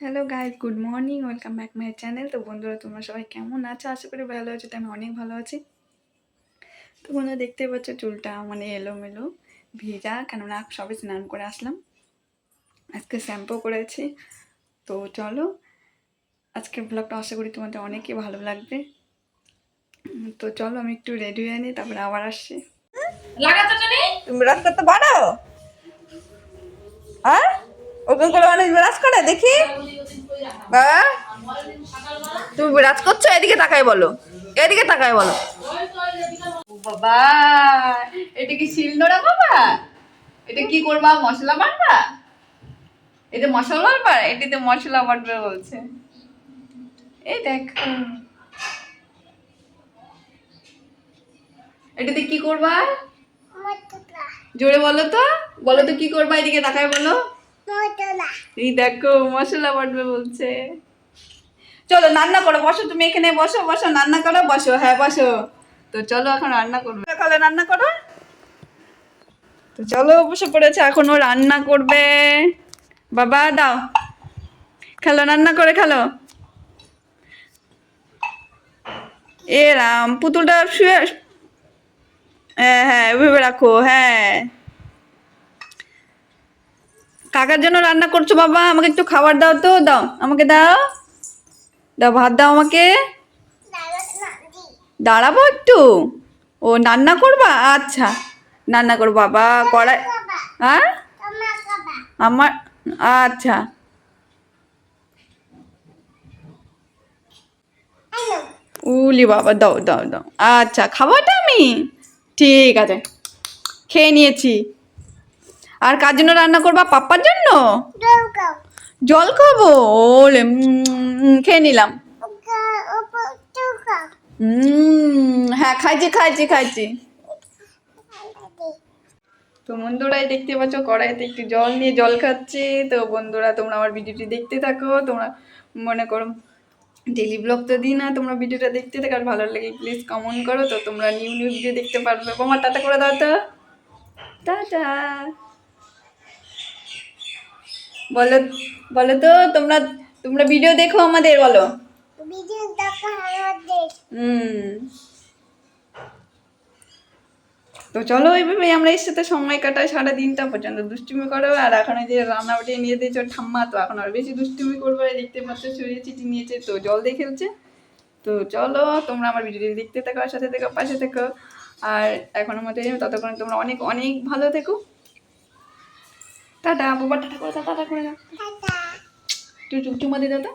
Hello guys good morning welcome back my channel তো বন্ধুরা তোমরা সবাই কেমন আছো? আশা করি ভালো আছো। তো আমি অনেক ভালো আছি। তো বন্ধুরা দেখতে পাচ্ছ চুলটা মানে এলোমেলো ভিজা। কেননা সবে স্নান করে আসলাম। আজকে শ্যাম্পু করেছি। তো চলো আজকের ব্লগটা আশা করি তোমাদের অনেকই ভালো লাগবে। তো চলো আমি একটু রেডি হয়ে নিই তারপরে আবার আসছি। লাগাতে তুমি ব্রাশ করতে পারো হ্যাঁ? করে মানুষ ব্রাশ করে? দেখি। বাবা তুমি ব্রাশ করছ? এদিকে তাকাই বলো। এদিকে তাকাই বলো। বাবা এটা কি শিলনোড়া বাবা? এটা কি করবা মশলা বাটবা? এটা মশলা বাটবা? এটাতে মশলা বাটবে বলছে। এই দেখো। এটাতে কি করবা? জোরে বলো তো। বলো তো কি করবা? এদিকে তাকায় বলো। এই দেখো, মশলা বাটবে বলছে। চলো, রান্না করো, বসো, তুমি এখানে বসো বসো, রান্না করো, বসো হ্যাঁ বসো। তো চলো, এখন রান্না করবে। রান্না করো। তো চলো, বসে পড়েছে, এখনও রান্না করবে। বাবা, দাও। খেলো, রান্না করে খেলো। এ রাম, পুতুলটা শুয়ে হ্যাঁ হ্যাঁ ভেবে রাখো হ্যাঁ। কাকার জন্য রান্না করছ বাবা? আমাকে একটু খাবার দাও তো। দাও। আমাকে দাও। দাও, ভাত দাও আমাকে। দাঁড়াবো একটু? ও, রান্না করবা? আচ্ছা। রান্না করো বাবা, কড়াই হ্যাঁ? আমার আচ্ছা। উলি বাবা, দাও দাও দাও। আচ্ছা খাবারটা আমি? ঠিক আছে। খেয়ে নিয়েছি। আর কার জন্য রান্না করবা? পাপ্পার জন্য? জল খাব? ওলে খেয়ে নিলাম। হ্যাঁ খাইছি খাইছি খাইছি। তো বন্ধুরাই দেখতে পাচ্ছ কড়াইতে একটু জল নিয়ে জল খাচ্ছি। তো বন্ধুরা তোমরা আমার ভিডিওটি দেখতে থাকো। তোমরা মনে করো ডেলি ব্লগ তো দিই না তোমরা ভিডিওটা দেখতে থাকো। আর ভালো লাগে প্লিজ কমেন্ট করো। তো তোমরা নিউ নিউ ভিডিও দেখতে পারবে। তোমার টাটা করে দাও তো। টাটা। বলো বলো তো তোমরা তোমরা ভিডিও দেখো আমাদের বলো। হুম। তো চলো এইভাবে আমরা এর সাথে সময় কাটাই সারা দিনটা পর্যন্ত। দুষ্টুমি করো আর এখন যে রান্না উঠে নিয়ে দিয়েছে ঠাম্মা তো এখন আর বেশি দুষ্টুমি করব। দেখতে পাচ্ছ ছড়িয়ে চিটি নিয়েছে তো জল দিয়ে খেলছে। তো চলো তোমরা আমার ভিডিওটি দেখতে থাকো আর সাথে থেকো পাশে থেকো। আর এখনও মতো ততক্ষণ তোমরা অনেক অনেক ভালো থেকো। টাটা বাবা টাটা করে দাও টাটা করে দাও। একটু চুমা দিয়ে দাও তো।